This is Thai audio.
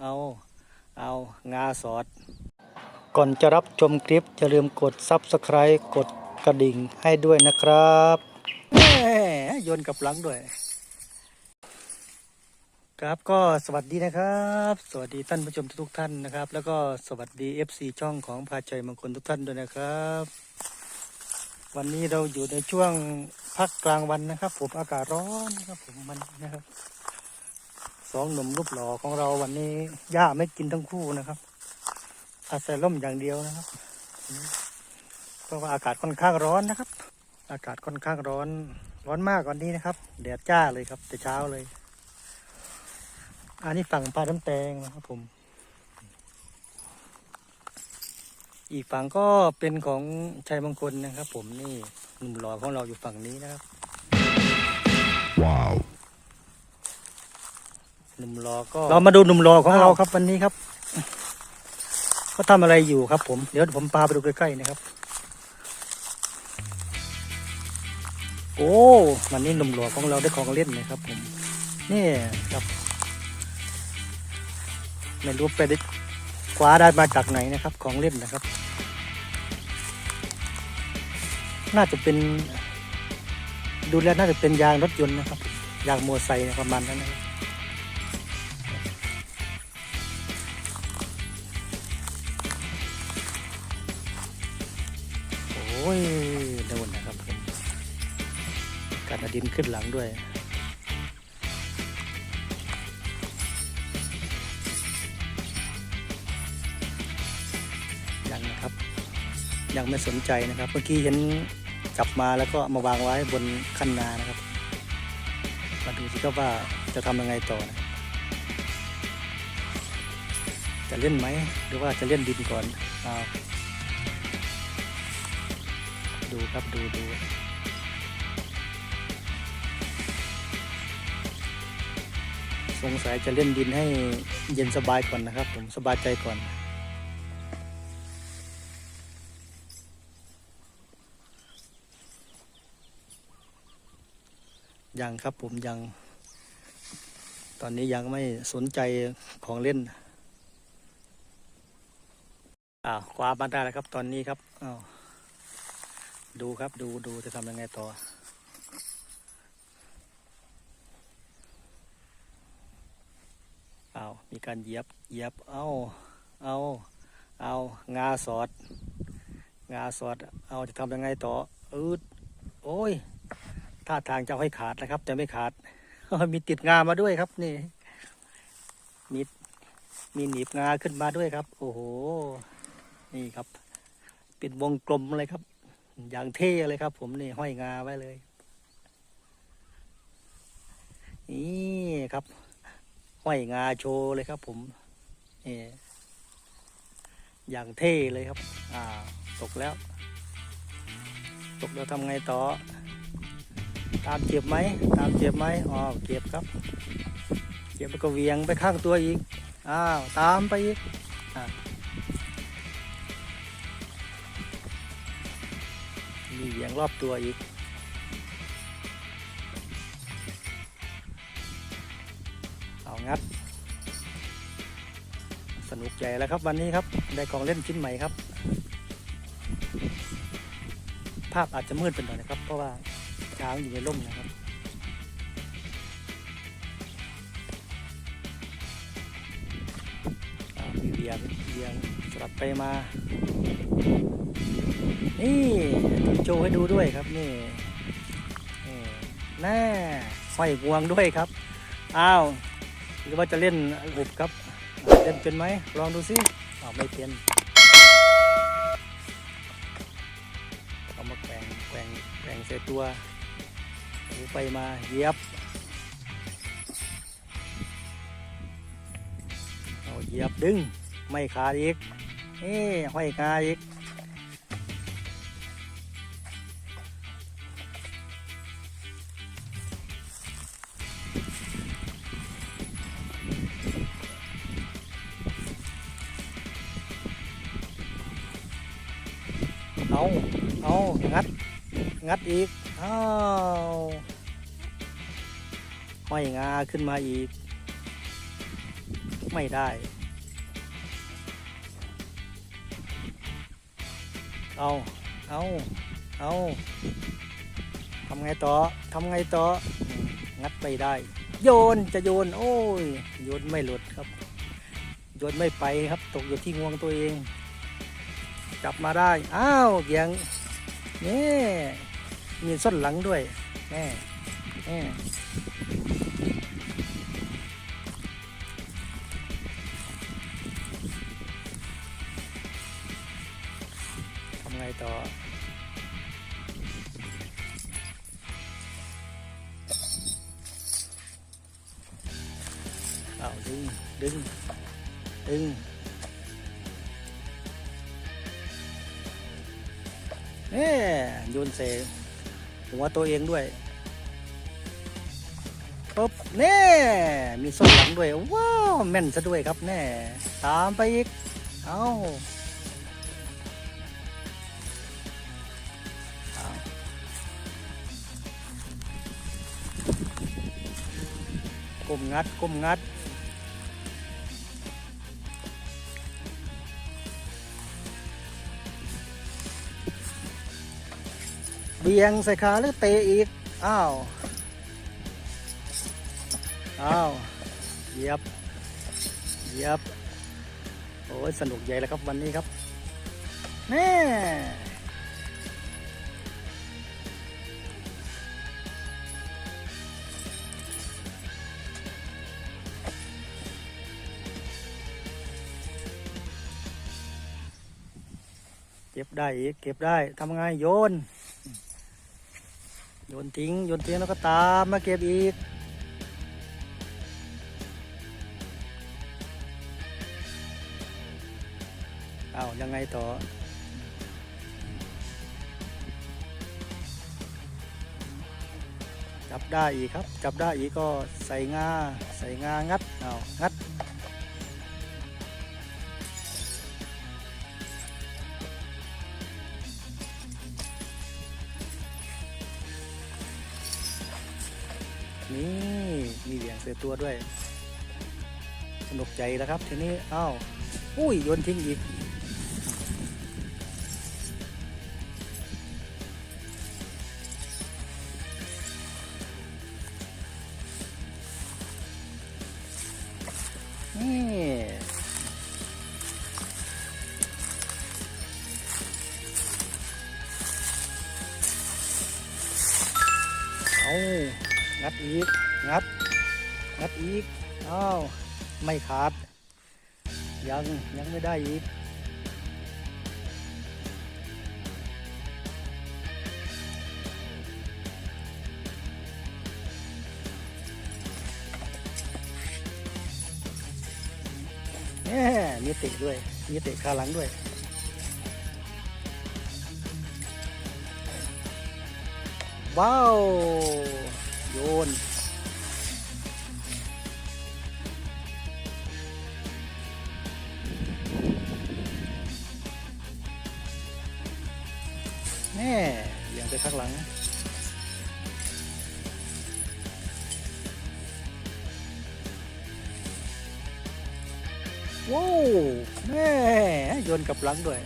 เอาเอางาสอด ก่อนจะรับชมคลิปอย่าลืมกด Subscribe กดกระดิ่งให้ด้วยนะครับแหมโยนกับหลังด้วย ครับก็สวัสดีนะครับ สวัสดีท่านผู้ชมทุกท่านนะครับ แล้วก็สวัสดี FC ช่องของพาชัยมงคลทุกท่านด้วยนะครับ วันนี้เราอยู่ในช่วงพักกลางวันนะครับ ผมอากาศร้อนครับผมมันนะครับ สองหนุ่มรูปหล่อของเราวันนี้ย่าไม่กินทั้งคู่นะครับอาศัยร่มอย่างเดียวนะครับ เพราะว่าอากาศค่อนข้างร้อนนะครับ อากาศค่อนข้างร้อน ร้อนมากว่านี้นะครับแดดจ้าเลยครับ แต่เช้าเลย อันนี้ฝั่งปลาน้ำแตงนะครับผม อีกฝั่งก็เป็นของชัยมงคลนะครับ ผมนี่หนุ่มหล่อของเราอยู่ฝั่งนี้นะครับ Wow. หนุ่มหล่อก็เรามาดูหนุ่มหล่อของเราครับวันนี้ครับเขาทำอะไรอยู่ครับ ผมเดี๋ยวผมพาไปดูใกล้ๆนะครับ โอ้วันนี้หนุ่มหล่อของเราได้ของเล่นนะครับ ผมนี่ครับไม่รู้ไปได้คว้าได้มาจากไหนนะครับ ของเล่นนะครับ น่าจะเป็น ดูแล้วน่าจะเป็นยางรถยนต์นะครับ ยางมอเตอร์ไซค์ประมาณนั้นนะครับ อ้ยโดนนะครับผมการเอาดินขึ้นหลังด้วยยังนะครับ ยังไม่สนใจนะครับ เมื่อกี้เห็นจับมาแล้วก็มาวางไว้บนคันนานะครับ มาดูสิครับว่าจะทำยังไงต่อนะจะเล่นไหมหรือว่าจะเล่นดินก่อนเอา ดูครับดูดูสงสัยจะเล่นดินให้เย็นสบายก่อนนะครับ ผมสบายใจก่อน ยังครับผมยัง ตอนนี้ยังไม่สนใจของเล่นอ้าวคว้ามาได้แล้วครับตอนนี้ครับอ้าว ดูครับดูดูจะทำยังไงต่ออ้ามีการเยียบเยียบเอาเอาเอางาสอด งาสอด เอาจะทำยังไงต่ออืดโอ้ยท่าทางจะเอาให้ขาดนะครับ แต่ไม่ขาด มีติดงามาด้วยครับนี่ มีมีหนีบงาขึ้นมาด้วยครับ โอ้โห นี่ครับ เป็นวงกลมเลยครับ อย่างเท่เลยครับ ผมนี่ห้อยงาไว้เลยนี่ครับ ห้อยงาโชว์เลยครับผมนี่อย่างเท่เลยครับ อ่า ตกแล้ว ตกแล้วทำไงต่อ ตามเจ็บไหม ตามเจ็บไหมอ๋อเจ็บครับเจ็บแล้วก็เวียงไปข้างตัวอีก อ้าว ตามไปอีก อะ รอบตัวอีก เอางัด สนุกใหญ่แล้วครับวันนี้ครับ ได้ของเล่นชิ้นใหม่ครับ ภาพอาจจะมืดไปหน่อยนะครับ เพราะว่าช้างอยู่ในร่มนะครับอ่ามีเวียงเวียงสลับไปมา นี่โชว์ให้ดูด้วยครับนี่นี่แน่ห้อยงวงด้วยครับ อ้าวหรือว่าจะเล่นหุบครับเล่นเป็นไหมลองดูสิอ้าวไม่เป็นเอามาแกว่งแกว่งแกว่งใส่ตัวหูไปมาเหยียบเอาเหยียบดึงไม่ขาดอีกเอ้ห้อยขาอีก เอาเอางัด งัดอีกอ้าวห้อยงาขึ้นมาอีก ไม่ได้เอาเอาเอาทำไงต่อทำไงต่อ งัดไปได้ โยน จะโยน โอ้ย โยนไม่หลุดครับ โยนไม่ไปครับ ตกอยู่ที่งวงตัวเอง จับมาได้ อ้าวเกียงนี่มีส้นหลังด้วยแน่แน่ทำไงต่อเอาดึง ดึง ดึง เน่โยนเสหัวตัวเองด้วยปุ๊บเน่มีส้นหลังด้วย ว้าว แม่นซะด้วยครับแน่ ตามไปอีก เอาก้มงัดก้มงัด เบี่ยงใส่ขาหรือเตะอีก อ้าว อ้าว เหยียบ เหยียบ โอ้ย สนุกใหญ่แล้วครับวันนี้ครับแน่เก็บได้อีกเก็บได้ทำไงโยน โยนทิ้งโยนทิ้งแล้วก็ตามมาเก็บอีกเอายังไงต่อจับได้อีกครับ จับได้อีกก็ใส่งาใส่งางัดเอางัด นี่มีเหวี่ยงเสือตัวด้วย สนุกใจแล้วครับทีนี้อ้าวอุ้ยโยนทิ้งอีกนี่เอา งัดอีก งัด งัดอีก อ้าว ไม่ขาด ยัง ยังไม่ได้อีกแหมมีเตะด้วย มีเตะขาหลังด้วยว้าว โยน แน่เบี่ยงไปข้างหลัง ว้าว แม่ โยนกับหลังด้วย